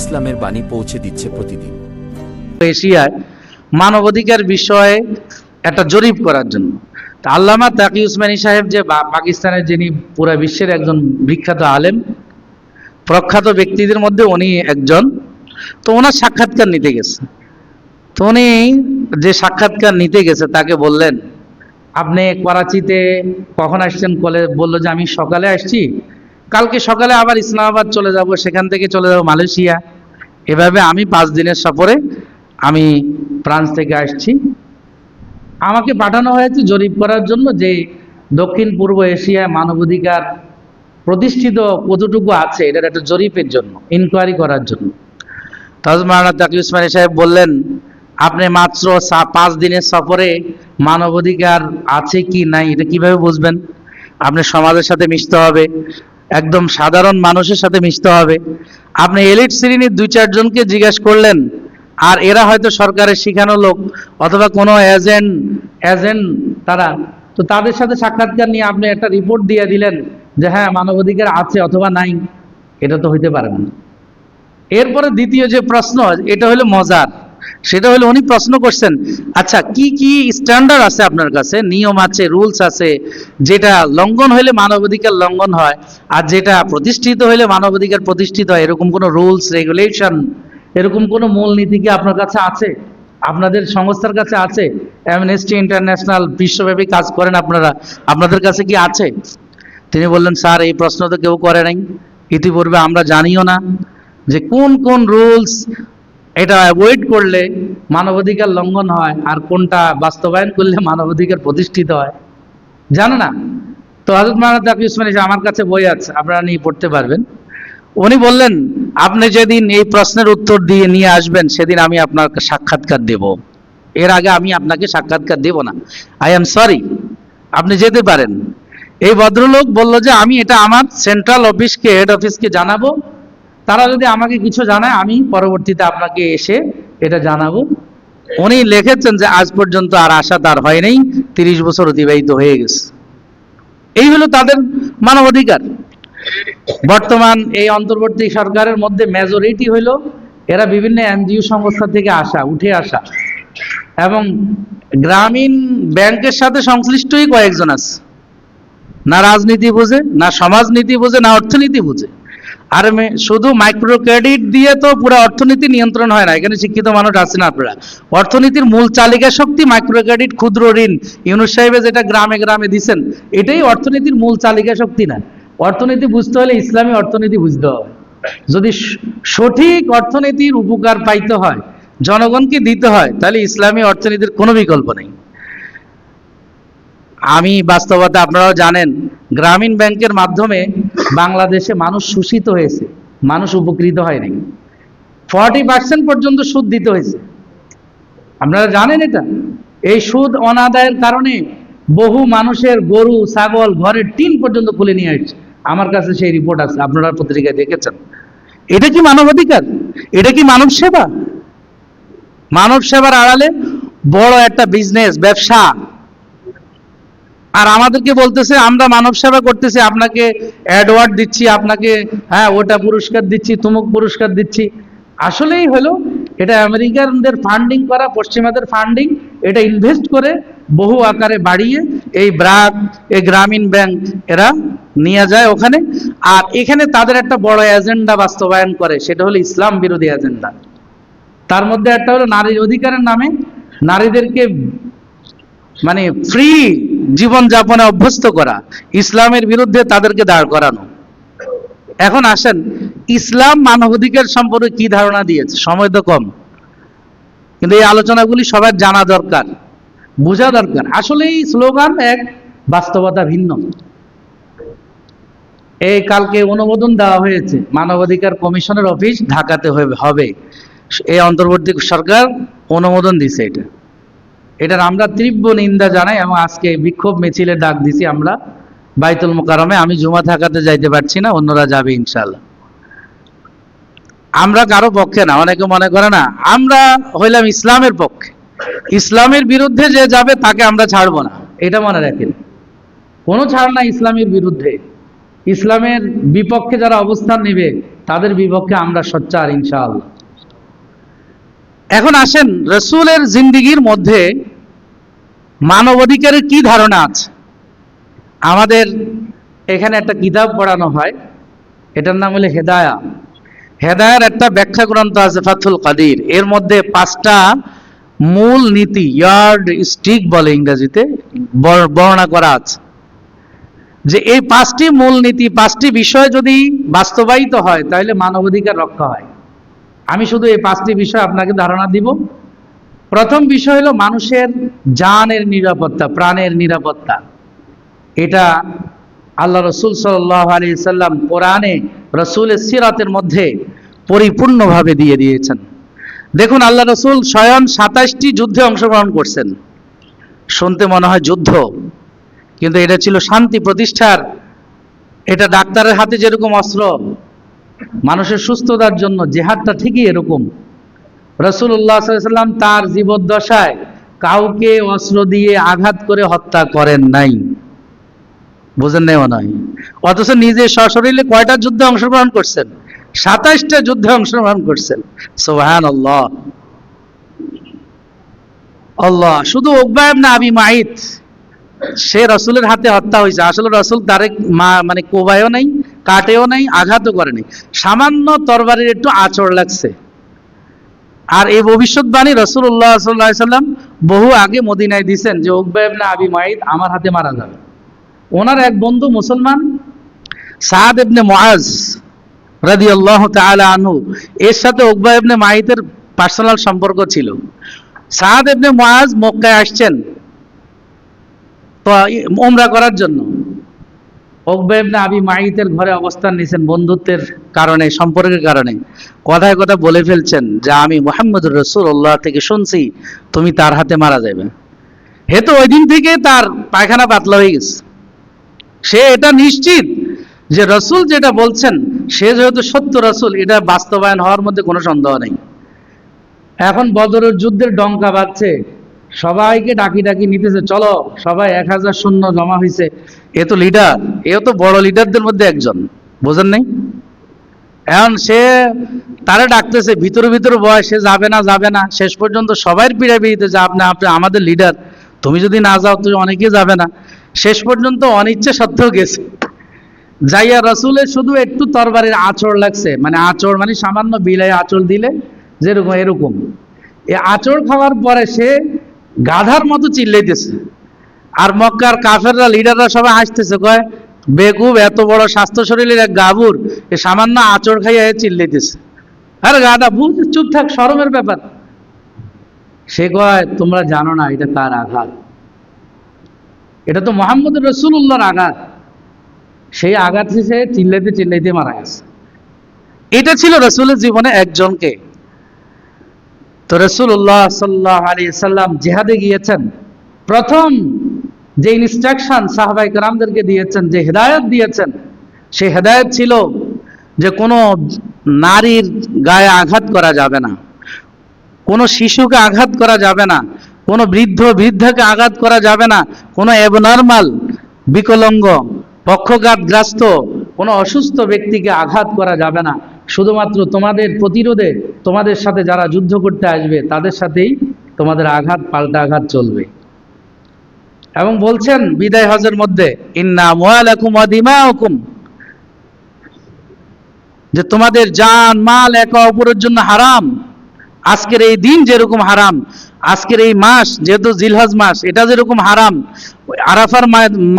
ইসলামের বাণী পৌঁছে দিচ্ছে প্রতিদিন। এশিয়ায় মানবাধিকার বিষয়ে একটা জরিপ করার জন্য। আল্লামা তাকি উসমানী সাহেব যে পাকিস্তানের যিনি পুরা বিশ্বের একজন বিখ্যাত আলেম, প্রখ্যাত ব্যক্তিদের মধ্যে উনি একজন, তো ওনার সাক্ষাৎকার নিতে গেছে। তো উনি যে সাক্ষাৎকার নিতে গেছে, তাকে বললেন, আপনি করাচিতে কখন আসছেন? কলে বলল যে, আমি সকালে আসছি। কালকে সকালে আবার ইসলামাবাদ চলে যাব, সেখান থেকে চলে যাব মালয়েশিয়া। এভাবে আমি পাঁচ দিনের সফরে আমি ফ্রান্স থেকে আসছি। আমাকে পাঠানো হয়েছে জরিপ করার জন্য যে দক্ষিণ পূর্ব এশিয়ায় মানবাধিকার প্রতিষ্ঠিত কতটুকু আছে, এটার একটা জরিপের জন্য ইনকোয়ারি করার জন্য। তাজ মারানা তাকি উসমানী সাহেব বললেন, আপনি মাত্র পাঁচ দিনের সফরে মানবাধিকার আছে কি নাই, এটা কীভাবে বুঝবেন? আপনি সমাজের সাথে মিশতে হবে একদম সাধারণ মানুষের সাথে মিশতে হবে। আপনি এলিট শ্রেণির দুই চারজনকে জিজ্ঞেস করলেন, আর এরা হয়তো সরকারের শিখানো লোক, অথবা কোনো এজেন্ট এজেন্ট তারা। তো তাদের সাথে সাক্ষাৎকার নিয়ে আপনি একটা রিপোর্ট দিয়ে দিলেন যে হ্যাঁ মানবাধিকার আছে অথবা নাই। এটা তো হইতে পারে না। এরপরে দ্বিতীয় যে প্রশ্ন, এটা হলো মজার। সেটা হলো উনি প্রশ্ন করছেন আচ্ছা কি কি স্ট্যান্ডার্ড আছে আপনার কাছে? নিয়ম আছে রুলস আছে, যেটা লঙ্ঘন হলে মানবাধিকার লঙ্ঘন হয় আর যেটা প্রতিষ্ঠিত হলে মানবাধিকার প্রতিষ্ঠিত হয়, এরকম কোনো রুলস রেগুলেশন এরকম কোনো মূলনীতি কি আপনার কাছে আছে? আপনাদের সংস্থার কাছে আছে? অ্যামনেস্টি ইন্টারন্যাশনাল বিশ্বব্যাপী কাজ করেন আপনারা, আপনাদের কাছে কি আছে? তিনি বললেন, স্যার, এই প্রশ্ন তো কেউ করে নাই। ইতিপূর্বে আমরা জানিও না যে কোন কোন রুলস এটা অ্যাভয়েড করলে মানবাধিকার লঙ্ঘন হয়। আর কোনটা বাস্তবায়ন করলে মানবাধিকার প্রতিষ্ঠিত হয়। জানো না? তো হজরত মাহারাজ তাকি আমার কাছে বই আছে, আপনারা নিয়ে পড়তে পারবেন। উনি বললেন, আপনি যেদিন এই প্রশ্নের উত্তর দিয়ে নিয়ে আসবেন, সেদিন আমি আপনার সাক্ষাৎকার দেব। এর আগে আমি আপনাকে সাক্ষাৎকার দেব না। আই এম সরি আপনি যেতে পারেন। এই ভদ্রলোক বলল যে, আমি এটা আমার সেন্ট্রাল অফিসকে হেড অফিসকে জানাব। তারা যদি আমাকে কিছু জানায়, আমি পরবর্তীতে আপনাকে এসে এটা জানাব। উনি লিখেছেন যে, আজ পর্যন্ত আর আশা তার হয় নাই, তিরিশ বছর অতিবাহিত হয়ে গেছে। এই হলো তাদের মানবাধিকার। বর্তমান এই অন্তর্বর্তী সরকারের মধ্যে মেজরিটি হইল, এরা বিভিন্ন এনজিও সংস্থা থেকে আসা, উঠে আসা। এবং গ্রামীণ ব্যাংকের সাথে সংশ্লিষ্টই কয়েকজন আছে। না রাজনীতি বোঝে, না সমাজনীতি বোঝে, না অর্থনীতি বোঝে। আর শুধু মাইক্রো ক্রেডিট দিয়ে তো পুরো অর্থনীতি নিয়ন্ত্রণ হয় না। এখানে শিক্ষিত মানুষ আছেন আপনারা। অর্থনীতির মূল চালিকা শক্তি মাইক্রো ক্রেডিট ক্ষুদ্র ঋণ। ইউনুস সাহেবে যেটা গ্রামে গ্রামে দিচ্ছেন এটাই অর্থনীতির মূল চালিকা শক্তি না। অর্থনীতি বুঝতে হলে ইসলামী অর্থনীতি বুঝতে হবে। যদি সঠিক অর্থনীতির উপকার পাইতে হয়, জনগণকে দিতে হয়, তাহলে ইসলামী অর্থনীতির কোনো বিকল্প নেই। আমি বাস্তবতা আপনারাও জানেন, গ্রামীণ ব্যাংকের মাধ্যমে বাংলাদেশে মানুষ শোষিত হয়েছে, মানুষ উপকৃত হয় নাই ফর্টি পার্সেন্ট পর্যন্ত সুদ দিতে হয়েছে। আপনারা জানেন এটা? এই সুদ অনাদায়ের কারণে বহু মানুষের গরু, ছাগল, ঘরের টিন পর্যন্ত খুলে নিয়ে আসছে। আমার কাছে সেই রিপোর্ট আছে, আপনারা পত্রিকায় দেখেছেন। এটা কি মানবাধিকার? এটা কি মানব সেবা? মানব সেবার আড়ালে বড় একটা বিজনেস ব্যবসা। আর আমাদেরকে বলতেছে, আমরা মানব সেবা করতেছি, আপনাকে অ্যাডওয়ার্ড দিচ্ছি, আপনাকে হ্যাঁ ওটা পুরস্কার দিচ্ছি, তুমুক পুরস্কার দিচ্ছি। আসলেই হলো, এটা আমেরিকানদের ফান্ডিং করা, পশ্চিমাদের ফান্ডিং এটা ইনভেস্ট করে বহু আকারে বাড়িয়ে এই ব্রাক, এই গ্রামীণ ব্যাংক এরা নিয়ে যায় ওখানে। আর এখানে তাদের একটা বড় এজেন্ডা বাস্তবায়ন করে, সেটা হলো ইসলাম বিরোধী এজেন্ডা তার মধ্যে একটা হলো নারীর অধিকারের নামে, নারীদেরকে মানে ফ্রি জীবন যাপনে অভ্যস্ত করা, ইসলামের বিরুদ্ধে তাদেরকে দাঁড় করানো। এখন আসেন, ইসলাম মানবাধিকার সম্পর্কে কি ধারণা দিয়েছে? সময় তো কম। কিন্তু এই আলোচনাগুলি সবার জানা দরকার, বোঝা দরকার। আসলে এই স্লোগান এক, বাস্তবতা ভিন্ন। এই কালকে অনুমোদন দেওয়া হয়েছে, মানবাধিকার কমিশনের অফিস ঢাকাতে হবে- এই অন্তর্বর্তী সরকার অনুমোদন দিছে এটা। এটার আমরা তীব্র নিন্দা জানাই এবং আজকে বিক্ষোভ মিছিলে ডাক দিছি আমরা বাইতুল মোকারমে আমি জুমা থাকাতে যাইতে পারছি না, অন্যরা যাবে ইনশাল্লাহ আমরা কারও পক্ষে না, অনেকে মনে করে না, আমরা হইলাম ইসলামের পক্ষে। ইসলামের বিরুদ্ধে যে যাবে তাকে আমরা ছাড়বো না, এটা মনে রাখেন। কোনো ছাড় না ইসলামের বিরুদ্ধে। ইসলামের বিপক্ষে যারা অবস্থান নেবে, তাদের বিপক্ষে আমরা সোচ্চার ইনশাআল্লাহ। এখন আসেন, রসুলের জিন্দিগির মধ্যে মানবাধিকারের কি ধারণা আছে? আমাদের এখানে একটা কিতাব পড়ানো হয়, এটার নাম হলো হেদায়া। হেদায়ার একটা ব্যাখ্যা গ্রন্থ আছে ফাথুল কাদির। এর মধ্যে পাঁচটা মূল নীতি, ইয়ার্ড, স্টিক বলে ইংরেজিতে, বর- বর্ণনা করা আছে। যে এই পাঁচটি মূল নীতি, পাঁচটি বিষয় যদি বাস্তবায়িত হয়, তাহলে মানবাধিকার রক্ষা হয়। আমি শুধু এই পাঁচটি বিষয় আপনাকে ধারণা দিব। প্রথম বিষয় হলো মানুষের জানের নিরাপত্তা, প্রাণের নিরাপত্তা। এটা আল্লাহ রসুল সাল্লাম কোরআনে, রসুলের সিরাতের মধ্যে পরিপূর্ণভাবে দিয়ে দিয়েছেন। দেখুন, আল্লাহ রসুল স্বয়ং সাতাশটি যুদ্ধে অংশগ্রহণ করছেন। শুনতে মনে হয় যুদ্ধ, কিন্তু এটা ছিল শান্তি প্রতিষ্ঠার, এটা ডাক্তারের হাতে যেরকম অস্ত্র মানুষের সুস্থতার জন্য জেহাদটা ঠিকই এরকম। রসুল্লাহ সাল্লাম তার জীবদ্দশায় কাউকে অস্ত্র দিয়ে আঘাত করে হত্যা করেন নাই। বুঝেন নাই মনে হয়? অথচ নিজে সশরীরে কয়টা যুদ্ধে অংশগ্রহণ করছেন? সাতাশটা যুদ্ধে অংশগ্রহণ করছেন। সোহান আল্লাহ আল্লাহ শুধু ওকবায়ব না আবি মাইত। সে রসুলের হাতে হত্যা হয়েছে। আসলে রসুল তারে মা মানে কোবায়ও নাই কাটেও নাই, আঘাতও করেনি সামান্য তরবারির একটু আচড় লাগছে। আর এই ভবিষ্যৎবাণী রসুল্লাহ সাল্লাহ সাল্লাম বহু আগে মদিনায় দিছেন যে উকবায়ব আবি মাইদ আমার হাতে মারা যাবে। ওনার এক বন্ধু মুসলমান, সাদ ইবনে মুআজ রাদিয়াল্লাহু তাআলা আনহু, এর সাথে উকবা ইবনে মাইতের পার্সোনাল সম্পর্ক ছিল। সাদ ইবনে মুআজ মক্কায় আসছেন, তো ওমরা করার জন্য। উকবা ইবনে আবি মাইতের ঘরে অবস্থান নিয়েছেন বন্ধুত্বের কারণে, সম্পর্কের কারণে। কথায় কথা বলে ফেলছেন যে, আমি মোহাম্মদুর রসুল্লাহ থেকে শুনছি, তুমি তার হাতে মারা যাবে হে তো ওই দিন থেকে তার পায়খানা পাতলা হয়ে গেছে। সে এটা নিশ্চিত যে, রসুল যেটা বলছেন, সে যেহেতু সত্য রসুল, এটা বাস্তবায়ন হওয়ার মধ্যে কোনো সন্দেহ নেই। এখন বদরের যুদ্ধের ডঙ্কা বাজছে সবাইকে ডাকি ডাকি নিতেছে। চলো, সবাই এক হাজার শূন্য জমা হয়েছে এ তো লিডার এও তো বড় লিডারদের মধ্যে একজন। বোঝেন নাই? এখন সে তারা ডাকতেছে, ভিতরে ভিতরে বয়, সে যাবে না যাবে না। শেষ পর্যন্ত সবাই পিড়ে পিড়িতে যে আপনি আপনি আমাদের লিডার তুমি যদি না যাও, তুমি অনেকে যাবে না। শেষ পর্যন্ত অনিচ্ছে সত্ত্বেও গেছে। যাইয়া রসুলের শুধু একটু তরবারির আচড় লাগছে। মানে আচড় মানে সামান্য বিলাই আচড় দিলে যেরকম এরকম। এ আচড় খাওয়ার পরে সে গাধার মতো চিল্লাইতেছে। আর মক্কার কাফেররা লিডাররা সবাই হাসতেছে, কয়, বেকুব, এত বড় স্বাস্থ্য শরীরের এক গাবুর এ সামান্য আচড় খাইয়া চিল্লাইতেছে। আরে গাধা বুঝ চুপ থাক শরমের ব্যাপার। সে কয়, তোমরা জানো না, এটা তার আঘাত? এটা তো মোহাম্মদ রসুল্লাহর আঘাত। সেই আঘাত সে চিল্লাইতে চিল্লাইতে মারা গেছে। এটা ছিল রসুলের জীবনে একজনকে। তো রসুল্লাহ সাল্লাহ আলী সাল্লাম জেহাদে গিয়েছেন। প্রথম যে ইনস্ট্রাকশন সাহাবাই কালামদেরকে দিয়েছেন, যে হেদায়ত দিয়েছেন সেই হেদায়ত ছিল যে কোনো নারীর গায়ে আঘাত করা যাবে না, কোনো শিশুকে আঘাত করা যাবে না, কোনো বৃদ্ধ বৃদ্ধাকে আঘাত করা যাবে না, কোনো এবনর্মাল বিকলঙ্গ, পক্ষঘাতগ্রস্ত, কোনো অসুস্থ ব্যক্তিকে আঘাত করা যাবে না। শুধুমাত্র তোমাদের প্রতিরোধে তোমাদের সাথে যারা যুদ্ধ করতে আসবে, তাদের সাথেই তোমাদের আঘাত, পাল্টা আঘাত চলবে। এবং বলছেন, বিদায় হজের মধ্যে যে তোমাদের জান, মাল, একে অপরের জন্য হারাম। আজকের এই দিন যেরকম হারাম, আজকের এই মাস, যেহেতু জিলহজ মাস, এটা যেরকম হারাম আরাফার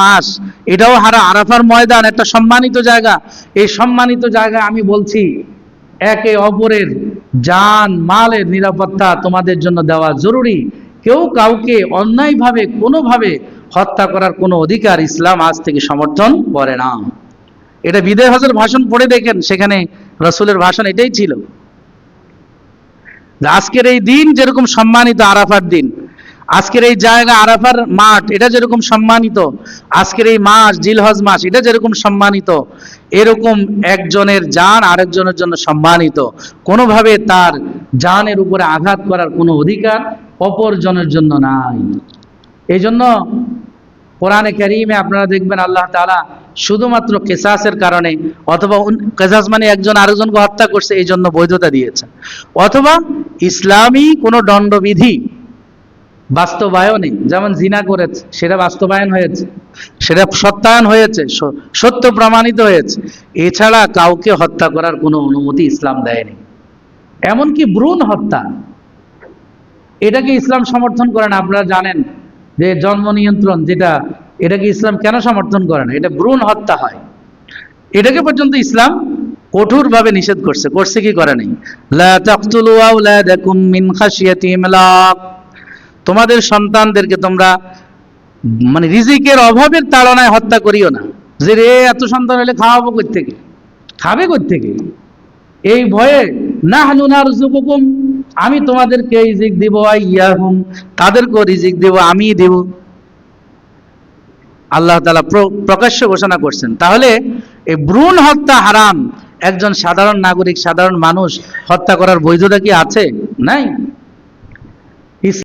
মাস, এটাও হারা আরাফার ময়দান একটা সম্মানিত জায়গা। এই সম্মানিত জায়গা আমি বলছি, একে অপরের জান, মালের নিরাপত্তা তোমাদের জন্য দেওয়া জরুরি। কেউ কাউকে অন্যায়ভাবে, কোনোভাবে হত্যা করার কোনো অধিকার ইসলাম আজ থেকে সমর্থন করে না। এটা বিদায় হজের ভাষণ পড়ে দেখেন, সেখানে রসুলের ভাষণ এটাই ছিল। আজকের এই দিন যেরকম সম্মানিত আরাফার দিন আজকের এই জায়গা আরাফার মাঠ, এটা যেরকম সম্মানিত। আজকের এই মাস জিলহজ মাস এটা যেরকম সম্মানিত। এরকম একজনের জান আরেকজনের জন্য সম্মানিত। কোনোভাবে তার জানের উপরে আঘাত করার কোনো অধিকার অপরজনের জন্য নাই। এই জন্য কোরআনে কারিমে আপনারা দেখবেন আল্লাহ তাআলা শুধুমাত্র কেসাসের কারণে অথবা কেসাস মানে একজন আরেকজনকে হত্যা করছে এই জন্য বৈধতা দিয়েছে। অথবা ইসলামী কোনো দণ্ডবিধি বাস্তবায়নে যেমন জিনা করেছে, সেটা বাস্তবায়ন হয়েছে, সেটা সত্যায়ন হয়েছে সত্য প্রমাণিত হয়েছে। এছাড়া কাউকে হত্যা করার কোনো অনুমতি ইসলাম দেয়নি। এমনকি ভ্রূণ হত্যা। এটাকে ইসলাম সমর্থন করে না, আপনারা জানেন যে জন্ম নিয়ন্ত্রণ যেটা, এটাকে ইসলাম কেন সমর্থন করে না? এটা ভ্রূণ হত্যা হয়। এটাকে পর্যন্ত ইসলাম কঠোরভাবে নিষেধ করছে। করছে কি করে নাই? লা তাকতুলু আওলাদাকুম মিন খাশিয়াতি ইমলাক। তোমাদের সন্তানদেরকে তোমরা মানে রিজিকের অভাবের তাড়নায় হত্যা করিও না। যে রে, এত সন্তান হলে খাওয়াবো থেকে খাবে থেকে এই ভয়ে না হানুনার জুকুকুম আমি তোমাদেরকে রিজিক দিব ইয়াহুম তাদেরকেও রিজিক দেব, আমি দেব। আল্লাহ তালা প্রকাশ্য ঘোষণা করছেন। তাহলে এই ভ্রূণ হত্যা হারাম। একজন সাধারণ নাগরিক, সাধারণ মানুষ হত্যা করার বৈধতা কি আছে? নাই।